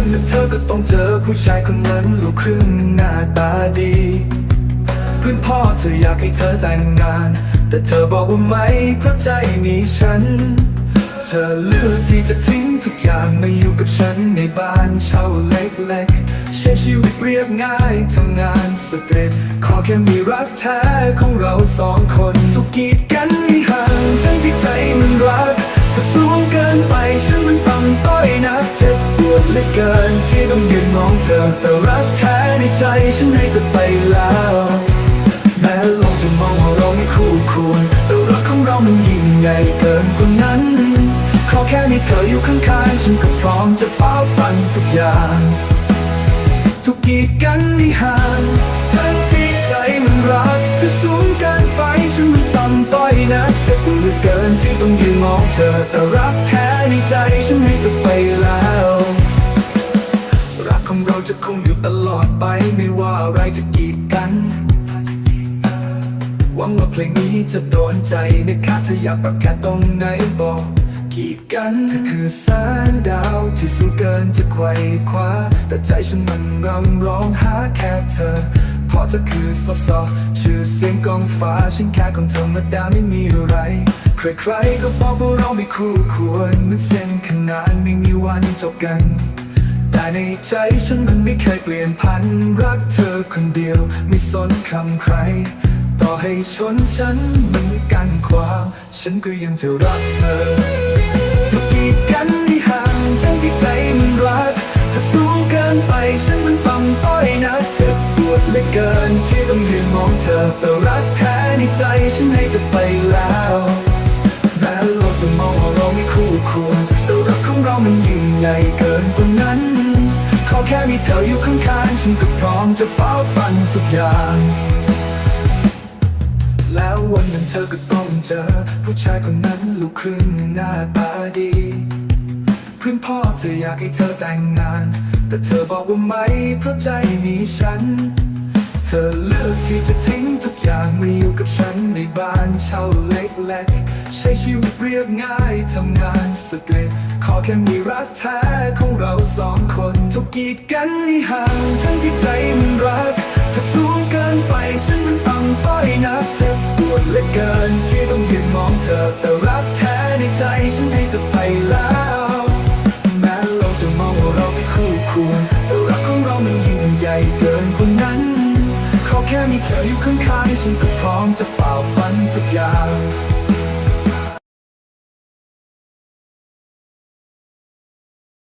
วันหนึ่งเธอก็ต้องเจอผู้ชายคนนั้นลูกครึ่งหน้าตาดี เพื่อนพ่อเธออยากให้เธอแต่งงาน แต่เธอบอกว่าไม่เพราะใจมีฉัน เธอเลือกที่จะทิ้งทุกอย่างมาอยู่กับฉันในบ้านเช่าเล็กๆใช้ชีวิตเรียบง่ายทำงานสเตรทขอแค่มีรักแท้ของเราสองคนทุกกีดกันไม่ห่างทั้งที่ใจมันรักเธอสูงเกินไปฉันมันต่ำต้อยนะเจ็บปวดเห ลือเกินที่ต้องยืนมองเธอ แต่รักแท้ในใจฉันให้เธอไปแล้ว แม้โลกจะมองว่าเราไม่คู่ควรแต่รักของเรามันยิ่งใหญ่เกินกว่านั้นขอแค่มีเธออยู่ข้างๆฉันก็พร้อมจะฟ้าฟันทุกอย่าง ทุกกีดกันนี่ห่างทั้งที่ใจมันรักเธอสูงเกินไปฉันมันต่ำต้อยนะเจ็บเหลือเกินที่ต้องยืนมองเธอแต่รักแท้ในใจฉันให้เธอไปแล้ว ของเราจะคงอยู่ตลอดไปไม่ว่าอะไรจะกีดกัน หวังว่าเพลงนี้จะโดนใจนะคะถ้าอยากปรับแค่ตรงไหนบอกกีดกันเธอคือแสงดาวที่สูงเกินจะไขว่คว้า แต่ใจฉันมันรำร้องหาแค่เธอ เพราะเธอคือสอสอชื่อเสียงกองฟ้าฉันแค่คนธรรมดาไม่มีอะไร ใครๆก็บอกว่าเราไม่คู่ควรเหมือนเส้นขนานไม่มีวันจบกัน แต่ในใจฉันมันไม่เคยเปลี่ยนพันรักเธอคนเดียว ไม่สนคำใคร ต่อให้ชนฉันมันกันความ ฉันก็ยังจะรักเธอทุกกีดกันให้ห่างทั้งที่ใจมันรักเธอสูงเกินไปฉันมันต่ำต้อยนะเจ็บปวดเหลือเกินที่ต้องยืนมองเธอแต่รักแท้ในใจฉันให้เธอไปแล้วแม้โลกจะมองว่าเราไม่คู่ควรแต่รักของเรามันยิ่งใหญ่เกินกว่านั้น แค่มีเธออยู่ข้างๆฉันก็พร้อมจะเฝ้าฟันทุกอย่าง แล้ววันนั้นเธอก็ต้องเจอ ผู้ชายคนนั้นลูกครึ่งหน้าตาดีเพื่อนพ่อเธออยากให้เธอแต่งงาน แต่เธอบอกว่าไม่เพราะใจมีฉัน ธอเลือกที่จะทิ้งทุกอย่างมาอยู่กับฉันในบ้านเช่าเล็กๆ ใช้ชีวิตเรียบง่ายทำงานสเกรดขอแค่มีรักแท้ของเราสองคนทุกกีดกันให้ห่างทั้งที่ใจมันรักเธอสูงเกินไปฉันมันต่ำต้อยนะเจ็บปวดเหลือเกินที่ต้องยืนมองเธอแต่รักแท้ในใจฉันให้เธอไปแล้วแม้เราจะมองว่าเราไม่คู่ควรแต่รักของเรามันยิ่งใหญ่เกิน มีเธออยู่ข้างๆฉันก็พร้อมจะฝ่าฟันทุกอย่าง